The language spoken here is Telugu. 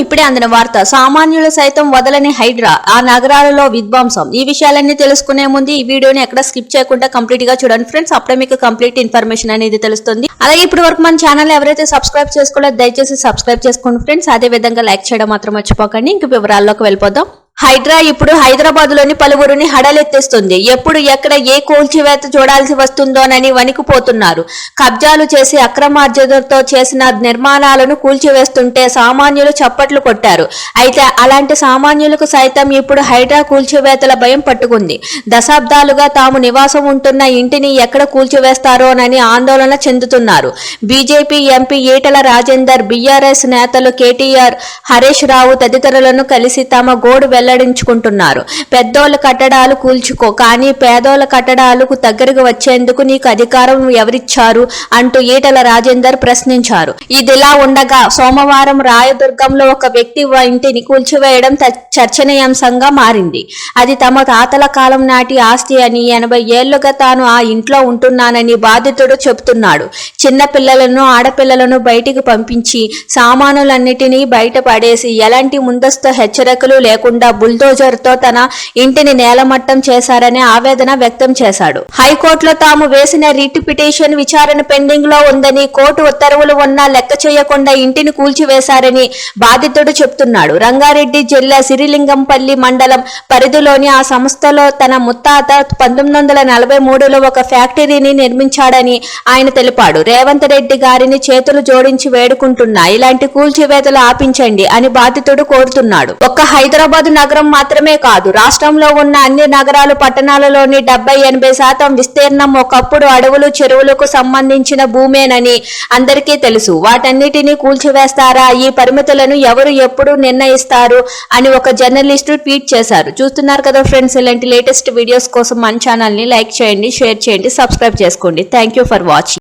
ఇప్పుడే అందిన వార్త. సామాన్యులు సైతం వదలని హైడ్రా ఆ నగరాలలో విధ్వంసం. ఈ విషయాలన్నీ తెలుసుకునే ముందు ఈ వీడియోని ఎక్కడ స్కిప్ చేయకుండా కంప్లీట్గా చూడండి ఫ్రెండ్స్. అప్పుడే మీకు కంప్లీట్ ఇన్ఫర్మేషన్ అనేది తెలుస్తుంది. అలాగే ఇప్పటి వరకు మన ఛానల్ ఎవరైతే సబ్స్క్రైబ్ చేసుకోలేదో దయచేసి సబ్స్క్రైబ్ చేసుకోండి ఫ్రెండ్స్. అదే విధంగా లైక్ చేయడం మాత్రం మర్చిపోకండి. ఇంక వివరాల్లోకి వెళ్ళిపోదాం. హైడ్రా ఇప్పుడు హైదరాబాద్లోని పలువురిని హడలెత్తిస్తుంది. ఎప్పుడు ఎక్కడ ఏ కూల్చివేత చూడాల్సి వస్తుందోనని వణికిపోతున్నారు. కబ్జాలు చేసి అక్రమార్జనతో చేసిన నిర్మాణాలను కూల్చివేస్తుంటే సామాన్యులు చప్పట్లు కొట్టారు. అయితే అలాంటి సామాన్యులకు సైతం ఇప్పుడు హైడ్రా కూల్చివేతల భయం పట్టుకుంది. దశాబ్దాలుగా తాము నివాసం ఉంటున్న ఇంటిని ఎక్కడ కూల్చివేస్తారోనని ఆందోళన చెందుతున్నారు. BJP MP Eatala Rajender BRS నేతలు కేటీఆర్ హరీష్ రావు తదితరులను కలిసి తమ గోడు వెల్లడించుకుంటున్నారు. పెద్దోళ్ళ కట్టడాలు కూల్చుకో కానీ పేదోళ్ళ కట్టడాలకు దగ్గరకు వచ్చేందుకు నీకు అధికారం ఎవరిచ్చారు? అంటూ ఈటల రాజేందర్ ప్రశ్నించారు. ఇదిలా ఉండగా సోమవారం రాయదుర్గంలో ఒక వ్యక్తి ఇంటిని కూల్చివేయడం చర్చనీయాంశంగా మారింది. అది తమ తాతల కాలం నాటి ఆస్తి అని ఎనభై ఏళ్ళుగా తాను ఆ ఇంట్లో ఉంటున్నానని బాధితుడు చెబుతున్నాడు. చిన్న పిల్లలను ఆడపిల్లలను బయటికి పంపించి సామానులన్నిటినీ బయట పడేసి ఎలాంటి ముందస్తు హెచ్చరికలు లేకుండా బుల్డోజర్తో తన ఇంటిని నేలమట్టం చేశారని ఆవేదన వ్యక్తం చేశాడు. హైకోర్టులో తాము వేసిన రిట్ పిటిషన్ విచారణ పెండింగ్లో ఉందని కోర్టు ఉత్తర్వులు ఉన్నా లెక్క చేయకుండా ఇంటిని కూల్చివేశారని బాధితుడు చెప్తున్నాడు. రంగారెడ్డి జిల్లా సిరిలింగంపల్లి మండలం పరిధిలోని ఆ సంస్థలో తన ముత్తాత పంతొమ్మిది వందల నలభై మూడులో ఒక ఫ్యాక్టరీని నిర్మించాడని ఆయన తెలిపాడు. రేవంత్ రెడ్డి గారిని చేతులు జోడించి వేడుకుంటున్నా ఇలాంటి కూల్చివేతలు ఆపించండి అని బాధితుడు కోరుతున్నాడు. ఒక్క హైదరాబాద్ నగరం మాత్రమే కాదు రాష్ట్రంలో ఉన్న అన్ని నగరాలు పట్టణాలలోని డెబ్బై ఎనభై శాతం విస్తీర్ణం ఒకప్పుడు అడవులు చెరువులకు సంబంధించిన భూమేనని అందరికీ తెలుసు. వాటన్నిటినీ కూల్చివేస్తారా? ఈ పరిమితులను ఎవరు ఎప్పుడు నిర్ణయిస్తారు? అని ఒక జర్నలిస్టు ట్వీట్ చేశారు. చూస్తున్నారు కదా ఫ్రెండ్స్ ఇలాంటి లేటెస్ట్ వీడియోస్ కోసం మన ఛానల్ని లైక్ చేయండి షేర్ చేయండి సబ్స్క్రైబ్ చేసుకోండి. Thank you for watching